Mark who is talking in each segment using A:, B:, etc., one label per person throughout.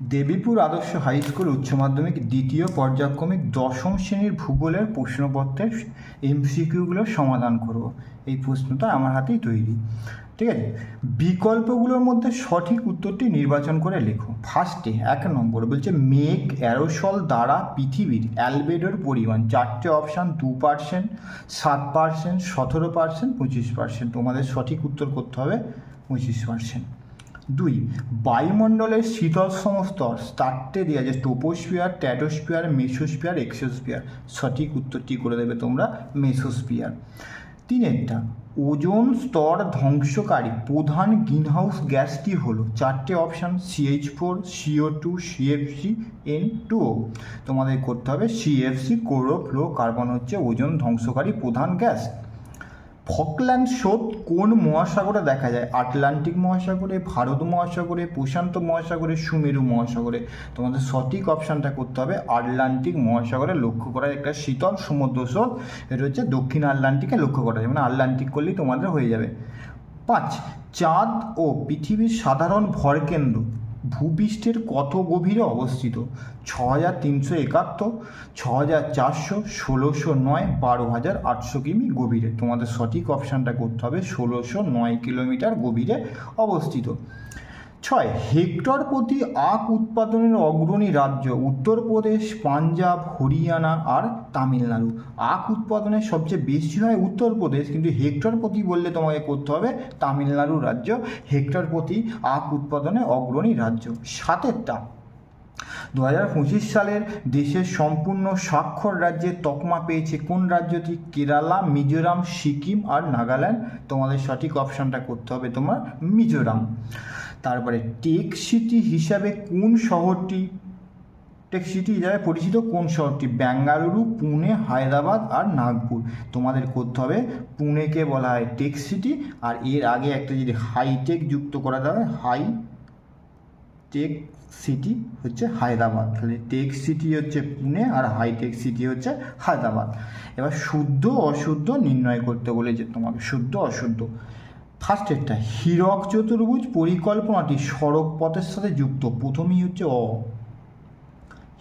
A: দেবীপুর আদর্শ high school উচ্চ মাধ্যমিক দ্বিতীয় পর্যায়ক্রমিক দশম শ্রেণির ভূগোলের প্রশ্নপত্রের এমসিকিউগুলোর সমাধান করব। এই প্রশ্নটা আমার হাতেই তৈরি। ঠিক আছে? বিকল্পগুলোর মধ্যে সঠিক উত্তরটি নির্বাচন করে লেখো। ফার্স্টে এক নম্বর বলছে মেঘ অ্যারোসল দ্বারা পৃথিবীর অ্যালবেডোর পরিমাণ চারটে অপশান দু পার্সেন্ট সাত পার্সেন্ট সতেরো পার্সেন্ট পঁচিশ পার্সেন্ট তোমাদের সঠিক উত্তর করতে হবে পঁচিশ পার্সেন্ট দুই, বায়ুমণ্ডলের শীতলতম স্তর চারটে দেওয়া আছে টোপোস্ফিয়ার, ট্যাটোস্ফিয়ার মেসোস্ফিয়ার এক্সোস্ফিয়ার, সঠিক উত্তরটি করে দেবে তোমরা মেসোস্ফিয়ার তিনেরটা ওজোন স্তর ধ্বংসকারী প্রধান গ্রিনহাউস গ্যাসটি হলো চারটে option CH four CO two CFC N two তোমাদের করতে হবে সিএফসি ক্লোরোফ্লো কার্বন হচ্ছে ওজোন ধ্বংসকারী প্রধান গ্যাস। ফকল্যান্ড স্রোত কোন মহাসাগরে দেখা যায়? আটলান্টিক মহাসাগরে, ভারত মহাসাগরে, প্রশান্ত মহাসাগরে, সুমেরু মহাসাগরে? তোমাদের সঠিক অপশানটা করতে হবে আটলান্টিক মহাসাগরে লক্ষ্য করা একটা শীতল সমুদ্র স্রোত। এটা হচ্ছে দক্ষিণ আটলান্টিকে লক্ষ্য করা যায়। মানে আটলান্টিক করলেই তোমাদের হয়ে যাবে। পাঁচ, চাঁদ ও পৃথিবীর সাধারণ ভরকেন্দ্র ভূপৃষ্ঠের কত গভীরে অবস্থিত? ছ হাজার তিনশো একাত্তর ছ হাজার চারশো ষোলোশো নয় বারো হাজার আটশো কিমি গভীরে। তোমাদের সঠিক অপশানটা করতে হবে, ষোলোশো নয় কিলোমিটার গভীরে অবস্থিত। ছয়, হেক্টর প্রতি আখ উৎপাদনের অগ্রণী রাজ্য উত্তরপ্রদেশ, পাঞ্জাব, হরিয়ানা আর তামিলনাড়ু। আখ উৎপাদনের সবচেয়ে বেশি হয় উত্তরপ্রদেশ, কিন্তু হেক্টর প্রতি বললে তোমাকে করতে হবে তামিলনাড়ু রাজ্য, হেক্টর প্রতি আখ উৎপাদনে অগ্রণী রাজ্য। সাতেরটা দু হাজার পঁচিশ সালের দেশের সম্পূর্ণ স্বাক্ষর রাজ্যে তকমা পেয়েছে কোন রাজ্যটি? কেরালা, মিজোরাম, সিকিম আর নাগাল্যান্ড। তোমাদের সঠিক অপশানটা করতে হবে তোমার মিজোরাম। তারপরে টেক সিটি হিসাবে কোন শহরটি? টেক সিটি হিসাবে পরিচিত কোন শহরটি? বেঙ্গালুরু, পুনে, হায়দ্রাবাদ আর নাগপুর। তোমাদের করতে হবে পুনেকে বলা হয় টেক সিটি আর এর আগে একটা যদি হাইটেক যুক্ত করা যাবে হাই টেক সিটি হচ্ছে হায়দ্রাবাদ। তাহলে টেক সিটি হচ্ছে পুনে আর হাইটেক সিটি হচ্ছে হায়দ্রাবাদ। এবার শুদ্ধ অশুদ্ধ নির্ণয় করতে বলেছে তোমাকে, শুদ্ধ অশুদ্ধ। ফার্স্টেরটা হীরক চতুর্ভুজ পরিকল্পনাটি সড়ক পথের সাথে যুক্ত। প্রথমেই হচ্ছে অ।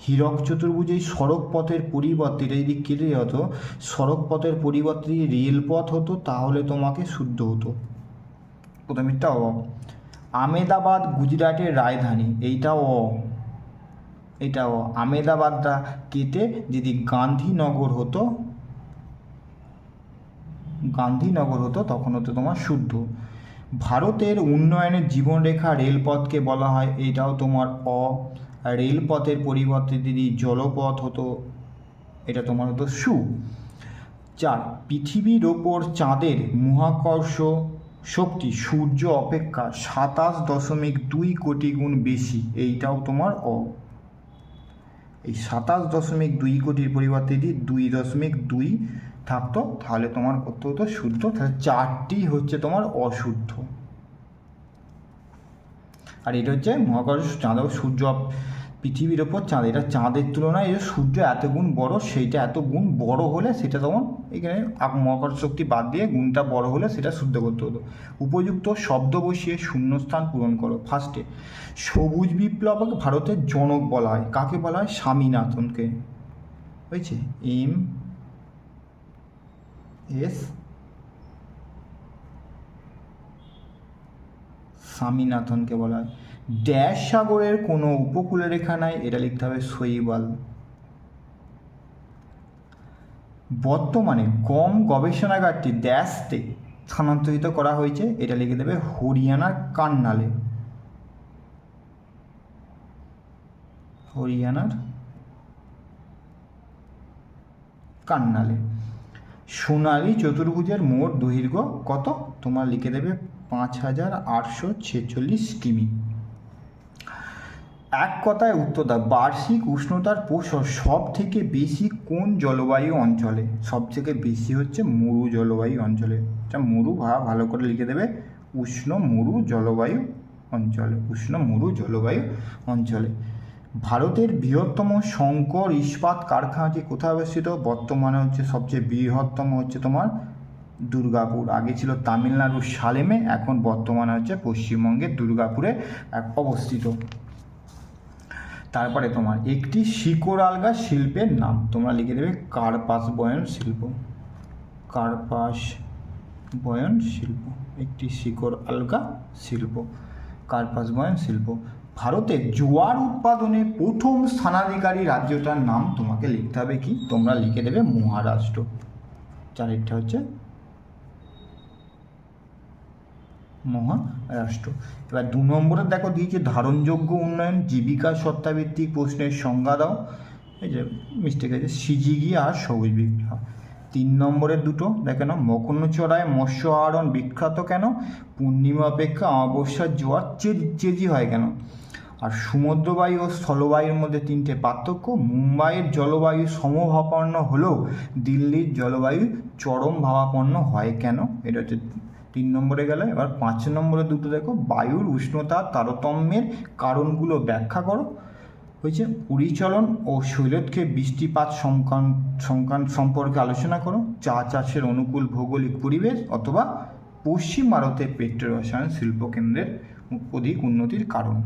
A: হীরক চতুর্ভুজ এই সড়ক পথের পরিবর্তে, এটা যদি কেটে হতো সড়ক পথের পরিবর্তে যদি রেলপথ হতো, তাহলে তোমাকে শুদ্ধ হতো। প্রথমেরটা অ। আমেদাবাদ গুজরাটের রাজধানী এইটাও অ। এটাও আমেদাবাদটা কেটে যদি গান্ধীনগর হতো গান্ধীনগর হতো, তখন হতো তোমার শুদ্ধ। ভারতের উন্নয়নের জীবনরেখা রেলপথকে বলা হয়, এটাও তোমার অ। রেলপথের পরিবর্তে যদি জলপথ হতো, এটা তোমার হতো সু। চার, পৃথিবীর ওপর চাঁদের মহাকর্ষ শক্তি, সূর্য অপেক্ষা সাতাশ দশমিক দুই কোটি গুণ বেশি, এইটাও তোমার অ। এই সাতাশ দশমিক দুই কোটির পরিবর্তে দুই দশমিক দুই থাকতো, তাহলে তোমার কত হতো শুদ্ধ, তাহলে চারটি হচ্ছে তোমার অশুদ্ধ। আর এটা হচ্ছে মহাকর্ষ চাঁদ সূর্য পৃথিবীর ওপর চাঁদ, এটা চাঁদের তুলনায় এটা সূর্য এত গুণ বড়, সেইটা এত গুণ বড় হলে সেটা তখন এখানে মহাকর্ষ শক্তি বাদ দিয়ে গুণটা বড় হলে সেটা শুদ্ধ করতে হতো। উপযুক্ত শব্দ বসিয়ে শূন্যস্থান পূরণ করো ফার্স্টে সবুজ বিপ্লবকে ভারতের জনক বলা হয়। কাকে বলা হয়? স্বামীনাথনকে। হয়েছে? এম এস স্বামীনাথনকে বলা হয়। ড্যাশ সাগরের কোনো উপকূলে রেখা নাই, এটা লিখতে হবে শৈবাল। বর্তমানে গম গবেষণাগারটি ড্যাশতে স্থানান্তরিত করা হয়েছে, এটা লিখে দেবে হরিয়ানার কান্নালে। হরিয়ানার কান্নালে। সোনালী চতুর্ভুজের মোট দৈর্ঘ্য কত? তোমার লিখে দেবে পাঁচ হাজার আটশো ছেচল্লিশ কিমি। এক কথায় উত্তর দাও, বার্ষিক উষ্ণতার প্রসর সব থেকে বেশি কোন জলবায়ু অঞ্চলে? সব থেকে বেশি হচ্ছে মরু জলবায়ু অঞ্চলে। এটা মরু ভা, ভালো করে লিখে দেবে। উষ্ণ মরু জলবায়ু অঞ্চলে, উষ্ণ মরু জলবায়ু অঞ্চলে। ভারতের বৃহত্তম শঙ্কর ইস্পাত কারখানাটি কোথায় অবস্থিত? বর্তমানে হচ্ছে সবচেয়ে বৃহত্তম হচ্ছে তোমার দুর্গাপুর। আগে ছিল তামিলনাড়ুর সালেমে এখন বর্তমানে হচ্ছে পশ্চিমবঙ্গের দুর্গাপুরে অবস্থিত। তারপরে তোমার একটি শিকড় আলগা শিল্পের নাম, তোমরা লিখে দেবে কার্পাস বয়ন শিল্প। কার্পাস বয়ন শিল্প, একটি শিকড় আলগা শিল্প, কার্পাস বয়ন শিল্প। ভারতে জোয়ার উৎপাদনে প্রথম স্থানাধিকারী রাজ্যটার নাম তোমাকে লিখতে হবে কি? তোমরা লিখে দেবে মহারাষ্ট্র। চারেরটা হচ্ছে মহারাষ্ট্র। এবার দু নম্বরে দেখো দিয়েছে ধারণযোগ্য উন্নয়ন, জীবিকা সত্তাভিত্তিক প্রশ্নের সংজ্ঞা দাও। এই যে মিস্টেক আছে, সিজিগি আর সবুজ বিপ্লব। তিন নম্বরের দুটো, দেখে নাও মকরচড়ায় মৎস্য আহরণ বিখ্যাত কেন? পূর্ণিমা অপেক্ষা অমাবস্যার জোয়ার চেজি চেজি হয় কেন? আর সমুদ্রবায়ু ও স্থলবায়ুর মধ্যে তিনটে পার্থক্য। মুম্বাইয়ের জলবায়ু সমভাবাপন্ন হলেও দিল্লির জলবায়ু চরম ভাবাপন্ন হয় কেন? এটা হচ্ছে তিন নম্বরে গেলে। এবার পাঁচ নম্বরে দুটো দেখো। বায়ুর উষ্ণতা তারতম্যের কারণগুলো ব্যাখ্যা করো। হয়েছে পরিচলন ও শৈলতকে বৃষ্টিপাত সংক্রান্ত সম্পর্কে আলোচনা করো। চা চাষের অনুকূল ভৌগোলিক পরিবেশ অথবা পশ্চিম ভারতের পেট্রো রসায়ন শিল্পকেন্দ্রের অধিক উন্নতির কারণ।